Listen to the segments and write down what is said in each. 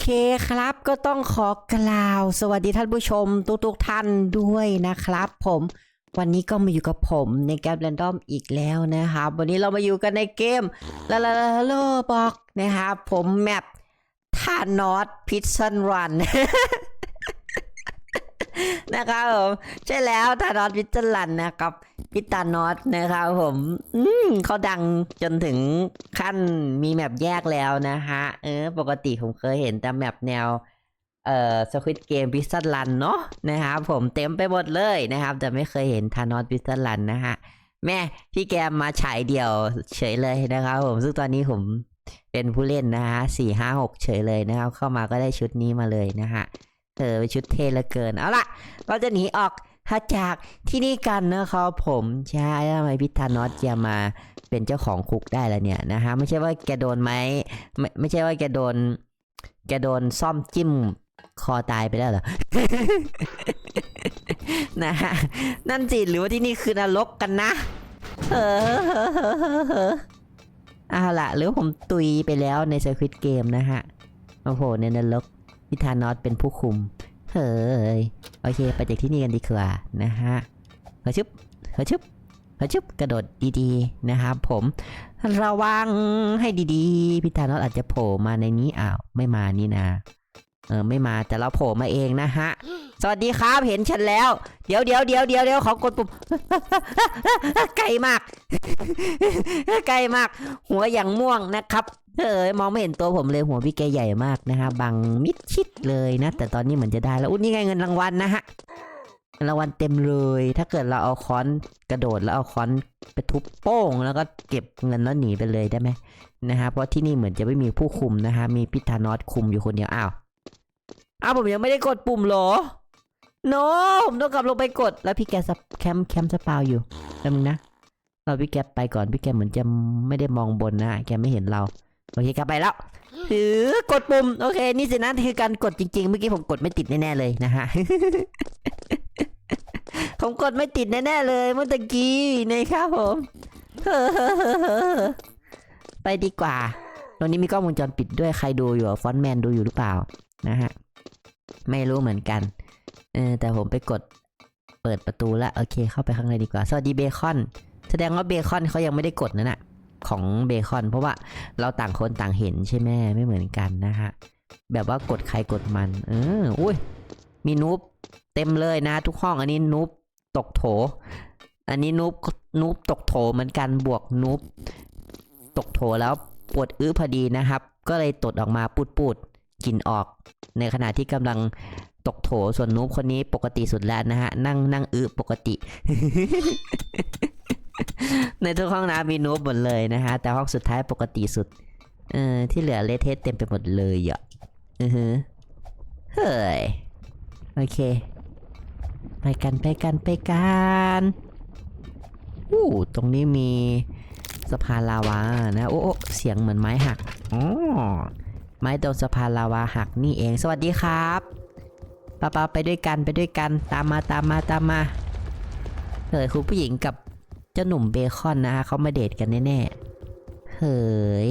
เคครับก็ต้องขอกล่าว สวัสดีท่านผู้ชมทุกๆท่านด้วยนะครับผมวันนี้ก็มาอยู่กับผมในแกมแรนดอมอีกแล้วนะครับวันนี้เรามาอยู่กันในเกมลาลาลาโลบอกนะครับผมแมปทานอสพิชซันรัน นะครับผมใช่แล้วทานอสพิซซันรันนะครับพิตานอสนะครับผม อืมเขาดังจนถึงขั้นมีแมปแยกแล้วนะฮะเออ ปกติผมเคยเห็นแต่แมปแนว เอ่อสควิตเกมพิซซันรันเนาะนะครับผมเต็มไปหมดเลยนะครับ แต่ไม่เคยเห็นทานอสพิซซันรันนะฮะแม่พี่แกมมาฉายเดี่ยวเฉยเลยนะครับผมซึ่งตอนนี้ผมเป็นผู้เล่นนะฮะสี่ห้าหกเฉยเลยนะครับ เข้ามาก็ได้ชุดนี้มาเลยนะฮะ เออเป็นชุดเท่เหลือเกิน เอาล่ะ เราจะหนีออกฮาจากที่นี่กันนะครับผมใช่ทำไมพิธานอสจะมาเป็นเจ้าของคุกได้ละเนี่ยนะฮะไม่ใช่ว่าแกโดนไหมไม่ไม่ใช่ว่าแกโดน แกโดนซ่อมจิ้มคอตายไปแล้วเหรอนะฮะนั่นสิหรือว่าที่นี่คือนรกกันนะเออเอาล่ะ หรือผมตุยไปแล้วใน Squid Game นะฮะโอ้โหในนรก พิธานอสเป็นผู้คุม เฮ้ย โอเค ไปจากที่นี่กันดีกว่านะฮะเฮ้ยชึบเฮ้ยชึบเฮ้ยชึบกระโดดดีๆนะครับผม ระวังให้ดีๆ พิธานอสอาจจะโผล่มาในนี้อ้าว ไม่มานี่นะ เออ ไม่มาแต่เราโผล่มาเองนะฮะ สวัสดีครับ เห็นฉันแล้ว เดี๋ยวเดี๋ยวเดี๋ยวเดี๋ยวเดี๋ยวขอกดปุ่มไกลมาก ไกลมาก หัวอย่างม่วงนะครับ เออมองไม่เห็นตัวผมเลยหัวพี่แกใหญ่มากนะฮะบังมิดชิดเลยนะ แต่ตอนนี้เหมือนจะได้แล้วอุ้ยนี่ไงเงินรางวัลนะฮะรางวัลเต็มเลย ถ้าเกิดเราเอาค้อนกระโดดแล้วเอาค้อนไปทุบโป้ง แล้วก็เก็บเงินแล้วหนีไปเลยได้ไหมนะฮะเพราะที่นี่เหมือนจะไม่มีผู้คุมนะฮะมีพิธานอสคุมอยู่คนเดียวอ้าวอ้าวผมยังไม่ได้กดปุ่มเหรอโนผมต้องกลับลงไปกดแล้วพี่แกแคมป์แคมป์สปาวอยู่แป๊บนึงนะเราพี่แกไปก่อนพี่แกเหมือนจะไม่ได้มองบนนะแกไม่เห็นเรา โอเคกลับไปแล้วถือกดปุ่ม โอเค นี่สินะคือการกดจริงๆ เมื่อกี้ผมกดไม่ติดแน่ๆเลยนะฮะ ผมกดไม่ติดแน่ๆเลยเมื่อตะกี้นะครับผมไปดีกว่า ตรงนี้มีกล้องวงจรปิดด้วยใครดูอยู่ฟอนต์แมนดูอยู่หรือเปล่านะฮะ ไม่รู้เหมือนกัน เออแต่ผมไปกดเปิดประตูแล้วโอเค เข้าไปข้างในดีกว่า สวัสดีเบคอน แสดงว่าเบคอนเขายังไม่ได้กดนั่นน่ะ ของเบคอน เพราะว่าเราต่างคนต่างเห็นใช่ไหมไม่เหมือนกันนะฮะแบบว่ากดใครกดมัน เอออุ้ยมีนูบเต็มเลยนะ ทุกห้องอันนี้นูบตกโถ อันนี้นูบนูบตกโถเหมือนกันบวกนูบตกโถแล้วปวดอื้อพอดีนะครับ ก็เลยตดออกมาปูดปูดกินออก ในขณะที่กำลังตกโถส่วนนูบคนนี้ปกติสุดแล้วนะฮะนั่งนั่งอื้อปกติ ในทุกห้องน้ำมีนูบหมดเลยนะฮะ แต่ห้องสุดท้ายปกติสุด เออที่เหลือเลเทะเต็มไปหมดเลยอะอือฮึเฮ้ย โอเค ไปกันไปกันไปกันอู้ตรงนี้มีสะพานลาวานะโอ้โอ้เสียงเหมือนไม้หักอ๋อไม้ตรงสะพานลาวาหักนี่เอง สวัสดีครับป้าป้าไปด้วยกันไปด้วยกันตามมาตามมาตามมาเฮ้ยคุณผู้หญิงกับ จ้าหนุ่มเบคอนนะฮะเขามาเดทกันแน่ๆ เฮ้ย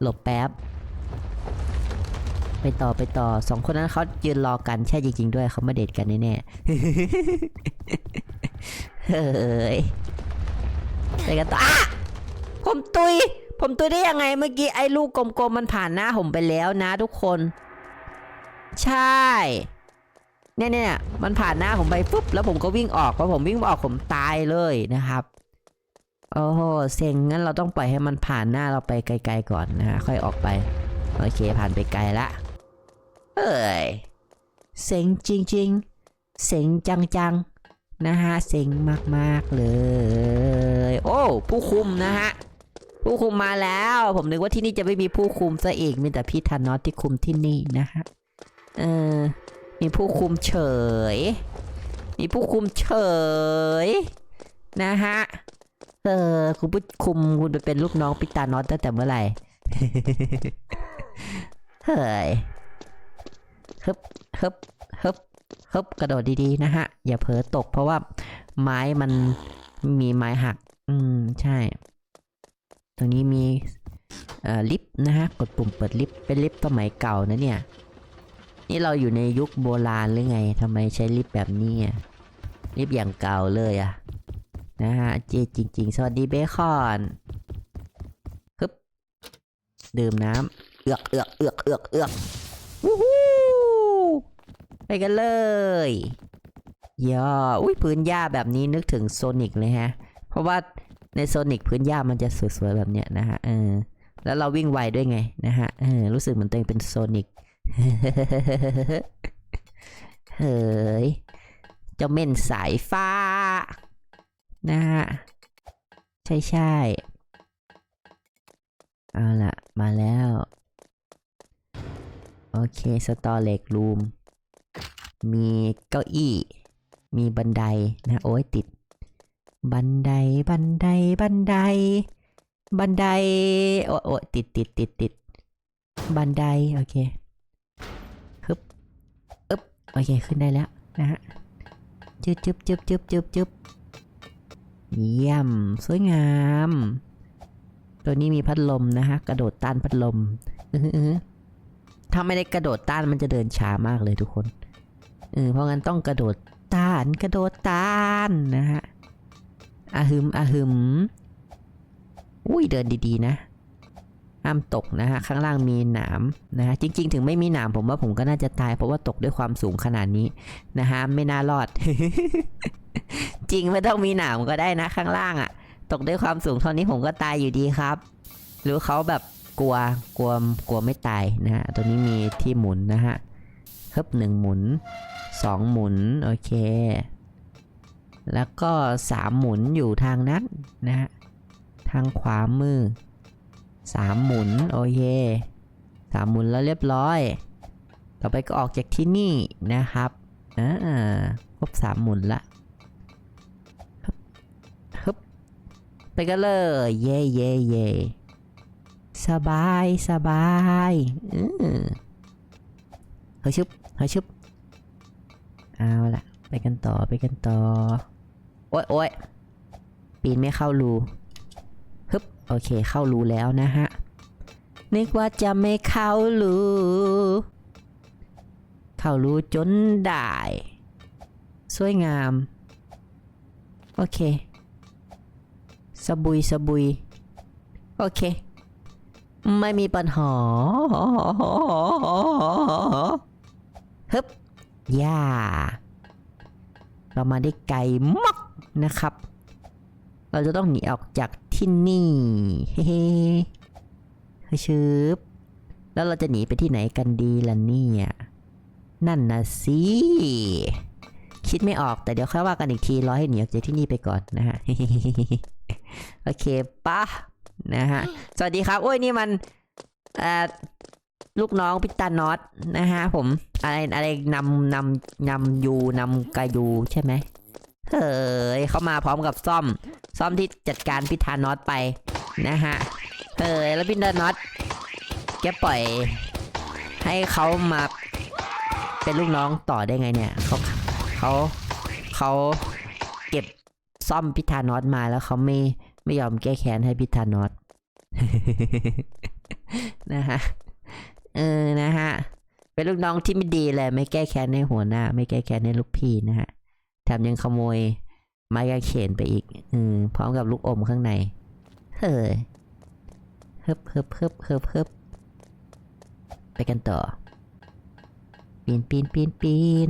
หลบแป๊บ ไปต่อไปต่อสองคนนั้นเขายืนรอกันใช่จริง ๆ ด้วยเขามาเดทกันแน่ๆ เฮ้ยไปกันต่ออะผมตุย ผมตุยได้ยังไงเมื่อกี้ไอ้ลูกกลมๆมันผ่านหน้าผมไปแล้วนะทุกคน ใช่เนี่ยเนี่ยมันผ่านหน้าผมไปปุ๊บแล้วผมก็วิ่งออกพอผมวิ่งออกผมตายเลยนะครับ โอ้โหเซ็งงั้นเราต้องปล่อยให้มันผ่านหน้าเราไปไกลๆก่อนนะฮะค่อยออกไป โอเคผ่านไปไกลละเอ้ยเซ็งจริงๆ เซ็งจังๆนะฮะเซ็งมากๆเลย โอ้ผู้คุมนะฮะผู้คุมมาแล้ว ผมนึกว่าที่นี่จะไม่มีผู้คุมซะอีกมีแต่พี่ธานอสที่คุมที่นี่นะฮะเออมีผู้คุมเฉย มีผู้คุมเฉยนะฮะ เออคุณผู้คุมคุณไปเป็นลูกน้องพิตานอสตั้งแต่เมื่อไหร่ เฮ้ยฮึบฮึบฮึบฮึบกระโดดดีๆนะฮะ อย่าเผลอตกเพราะว่าไม้มันมีไม้หัก อืม ใช่ ตรงนี้มีเอ่อลิฟต์นะฮะ กดปุ่มเปิดลิฟต์เป็นลิฟต์สมัยเก่านะเนี่ย นี่เราอยู่ในยุคโบราณหรือไงทำไมใช้ลิฟต์แบบนี้ลิฟต์อย่างเก่าเลยอะ นะฮะเจจริง ๆ สวัสดีเบคอนฮึบดื่มน้ำเอือกเอือกเอือกเอือกเอือกวู้ฮู้ไปกันเลยย่ออุ้ยพื้นหญ้าแบบนี้นึกถึงโซนิกเลยฮะ เพราะว่าในโซนิกพื้นหญ้ามันจะสวยๆแบบเนี้ยนะฮะเออแล้วเราวิ่งไวด้วยไงนะฮะเออรู้สึกเหมือนตัวเองเป็นโซนิกเฮ้ยเจ้าเม่นสายฟ้า นะฮะ ใช่ใช่เอาละมาแล้ว โอเคสตอเล็กรูม มีเก้าอี้ มีบันไดนะโอ้ยติด บันไดบันไดบันได บันได โอ้โอ้ติดติดติดติดบันได โอเคฮึบอึบโอเค ขึ้นได้แล้วนะฮะ จึ๊บจึ๊บจึ๊บจึ๊บจึ๊บจึ๊บ เยี่ยม สวยงาม ตัวนี้มีพัดลมนะฮะ กระโดดต้านพัดลมอื้ออถ้าไม่ได้กระโดดต้านมันจะเดินช้ามากเลยทุกคนเออเพราะงั้นต้องกระโดดต้าน กระโดดต้านนะฮะอาหึมอาหึม อุ้ยเดินดีๆนะห้ามตกนะฮะ ข้างล่างมีหนามนะฮะ จริง ๆ ถึงไม่มีหนามผมว่าผมก็น่าจะตายเพราะว่าตกด้วยความสูงขนาดนี้นะฮะ ไม่น่ารอด ริงไม่ต้องมีหนามก็ได้นะข้างล่างอะ่ะ ตกด้วยความสูงเท่านี้ผมก็ตายอยู่ดีครับ หรือเขาแบบกลัวกลัวกลัวไม่ตายนะฮะตัวนี้มีที่หมุนนะฮะเพิ่มหนึ่งหมุนสองหมุนโอเค แล้วก็สามหมุนอยู่ทางนั้นนะฮะทางขวามือสามหมุนโอเคสามหมุนแล้วเรียบร้อย ต่อไปก็ออกจากที่นี่นะครับอ่าครบสามหมุนละฮึบฮึบ ไปกันเลย เย่เย่เย่สบายสบายอือเฮ้ยชึบเฮ้ยชึบเอาละไปกันต่อไปกันต่อ โอ๊ยโอ๊ยปีนไม่เข้ารูฮึบโอเคเข้ารูแล้วนะฮะ นึกว่าจะไม่เข้ารูเข้ารูจนได้ สวยงาม โอเค สบุยสบุย โอเค ไม่มีปัญหาฮึบย่า เรามาได้ไกลมากนะครับ เราจะต้องหนีออกจากที่นี่ เฮ้เฮ้ชืบแล้วเราจะหนีไปที่ไหนกันดีล่ะเนี่ย นั่นนะสิคิดไม่ออกแต่เดี๋ยวค่อยว่ากันอีกทีรอให้หนีออกจากที่นี่ไปก่อนนะฮะ โอเคปะนะฮะ สวัสดีครับ โอ้ยนี่มันเอ่อลูกน้องพิตานอตนะฮะผมอะไรอะไรนำนำนำยูนำกายูใช่ไหมเฮ้ยเขามาพร้อมกับซ่อม ซ่อมที่จัดการพิธานอตไปนะฮะเฮ้ยแล้วพิธานอตแกปล่อย ให้เขามาเป็นลูกน้องต่อได้ไงเนี่ยเขาเขาเขาเก็บ ซ่อมพิธานอตมาแล้วเขาไม่ไม่ยอมแก้แค้นให้พิธานอตนะฮะเออนะฮะเป็นลูกน้องที่ไม่ดีเลยไม่แก้แค้นให้หัวหน้า ไม่แก้แค้นให้ลูกพี่นะฮะแถมยังขโมยไม้กางเขนไปอีกอืมพร้อมกับลูกอมข้างในเฮ้ยฮึบเฮึบเฮึบเฮึบเฮึบไปกันต่อปีนปีนปีนปีน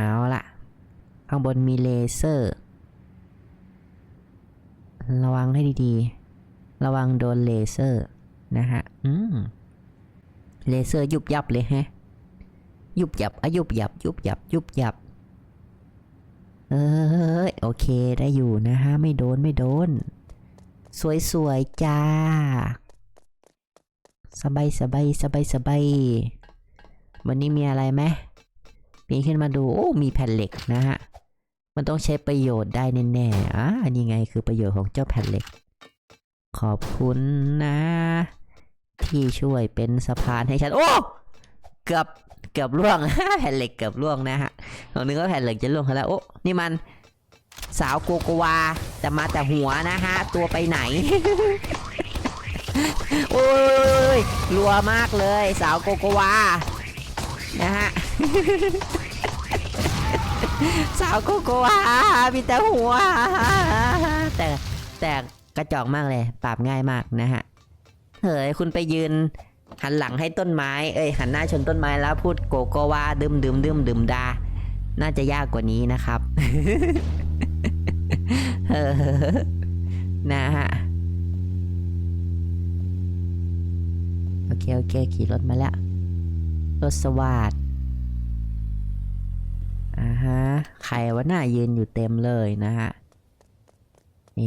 เอาละข้างบนมีเลเซอร์ ระวังให้ดีๆ ระวังโดนเลเซอร์นะฮะ อืม เลเซอร์ยุบยับเลยฮะ ยุบยับอะยุบยับ ยุบยับ ยุบยับ เอ้ยโอเคได้อยู่นะฮะ ไม่โดนไม่โดน สวยๆ จ้า สบายสบายสบายสบายวันนี้มีอะไรไหม ปีนขึ้นมาดูโอ้มีแผ่นเหล็กนะฮะ มันต้องใช้ประโยชน์ได้แน่ๆอะอันนี้ไงคือประโยชน์ของเจ้าแผ่นเหล็ก ขอบคุณนะ ที่ช่วยเป็นสะพานให้ฉัน โอ้เกือบเกือบล่วง แผ่นเหล็กเกือบล่วงนะฮะตรงนึกว่าแผ่นเหล็กจะล่วงแล้วโอ้นี่มันสาวโกโกวาแต่มาแต่หัวนะฮะ ตัวไปไหน โอ้ยรัวมากเลย สาวโกโกวา นะฮะสาวโกโกวามีแต่หัว แต่แต่กระจอกมากเลยปราบง่ายมากนะฮะเฮ้ยคุณไปยืน หันหลังให้ต้นไม้ เอ้ยหันหน้าชนต้นไม้แล้วพูดโกโกวาดึมดึมดึมดึมดา น่าจะยากกว่านี้นะครับเออนะฮะโอเคโอเค ขี่รถมาแล้ว รถสวัสดอ่าฮะใครวะหน้ายืนอยู่เต็มเลยนะฮะเอ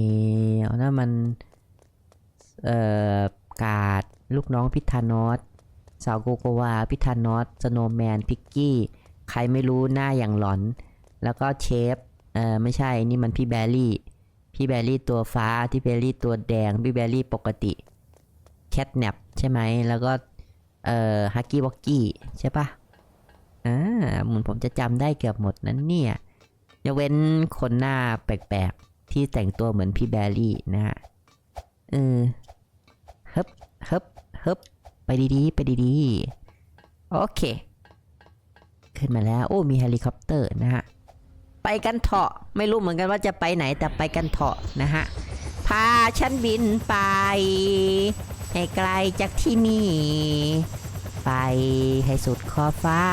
อเอานั่นมัน เอ่อกาดลูกน้องพิธานอสสาวโกโกวา พิธานอสสโนแมน พิกกี้ ใครไม่รู้หน้าอย่างหลอน แล้วก็เชฟ เอ่อ ไม่ใช่ นี่มันพี่แบรี่ พี่แบรี่ตัวฟ้า พี่แบรี่ตัวแดง พี่แบรี่ปกติ แคทแนปใช่ไหม แล้วก็ เอ่อฮักกี้วอกกี้ใช่ปะอ่าเหมือนผมจะจำได้เกือบหมดนั้นเนี่ยยกเว้นคนหน้าแปลกๆ ที่แต่งตัวเหมือนพี่แบรี่นะฮะเออฮึบฮึบฮึบไปดีๆ ไปดีๆ โอเค ขึ้นมาแล้ว โอ้ มีเฮลิคอปเตอร์นะฮะ ไปกันเถอะไม่รู้เหมือนกันว่าจะไปไหนแต่ไปกันเถอะนะฮะ พาฉันบินไป ให้ไกลจากที่นี่ ไปให้สุดขอบฟ้า